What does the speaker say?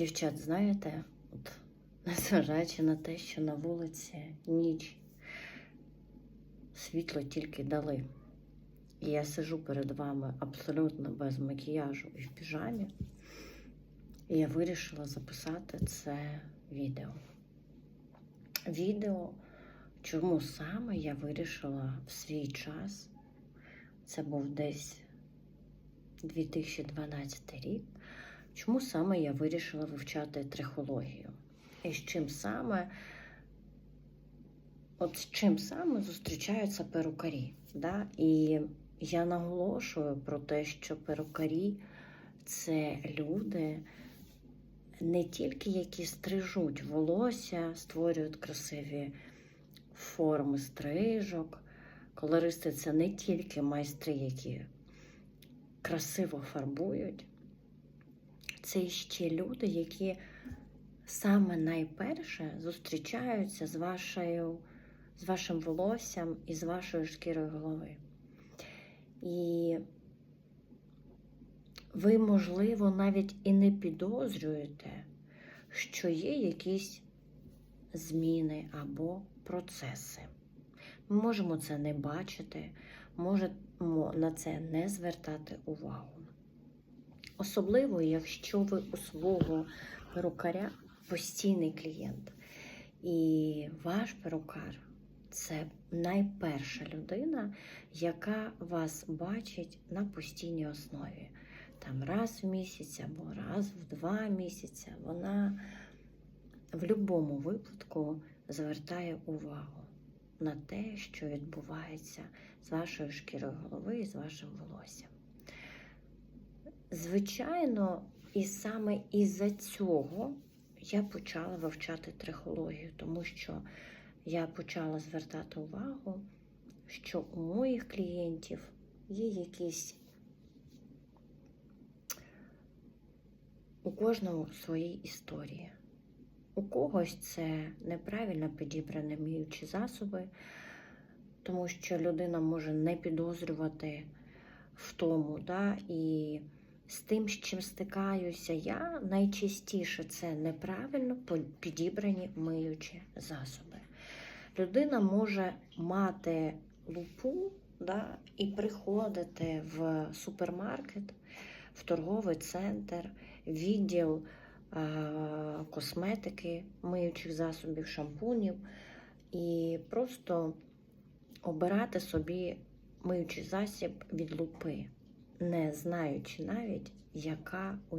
Дівчат, знаєте, от, незважаючи на те, що на вулиці ніч, світло тільки дали. І я сижу перед вами абсолютно без макіяжу і в піжамі. І я вирішила записати це відео. Відео, чому саме я вирішила в свій час, це був десь 2012 рік, чому саме я вирішила вивчати трихологію? І з чим саме, от з чим саме зустрічаються перукарі? Да? І я наголошую про те, що перукарі це люди, не тільки які стрижуть волосся, створюють красиві форми стрижок. Колористи це не тільки майстри, які красиво фарбують, це ще люди, які саме найперше зустрічаються з, вашою, з вашим волоссям і з вашою шкірою голови. І ви, можливо, навіть і не підозрюєте, що є якісь зміни або процеси. Ми можемо це не бачити, можемо на це не звертати увагу. Особливо, якщо ви у свого перукаря постійний клієнт, і ваш перукар це найперша людина, яка вас бачить на постійній основі. Там раз в місяць або раз в два місяці вона в будь-якому випадку звертає увагу на те, що відбувається з вашою шкірою голови і з вашим волоссям. Звичайно, і саме із-за цього я почала вивчати трихологію, тому що я почала звертати увагу, що у моїх клієнтів є якісь у кожного свої історії. У когось це неправильно підібрані міючі засоби, тому що людина може не підозрювати в тому. Да? І з тим, з чим стикаюся я, найчастіше це неправильно підібрані миючі засоби. Людина може мати лупу да, і приходити в супермаркет, в торговий центр, відділ е, косметики, миючих засобів, шампунів, і просто обирати собі миючий засіб від лупи, не знаючи навіть, яка у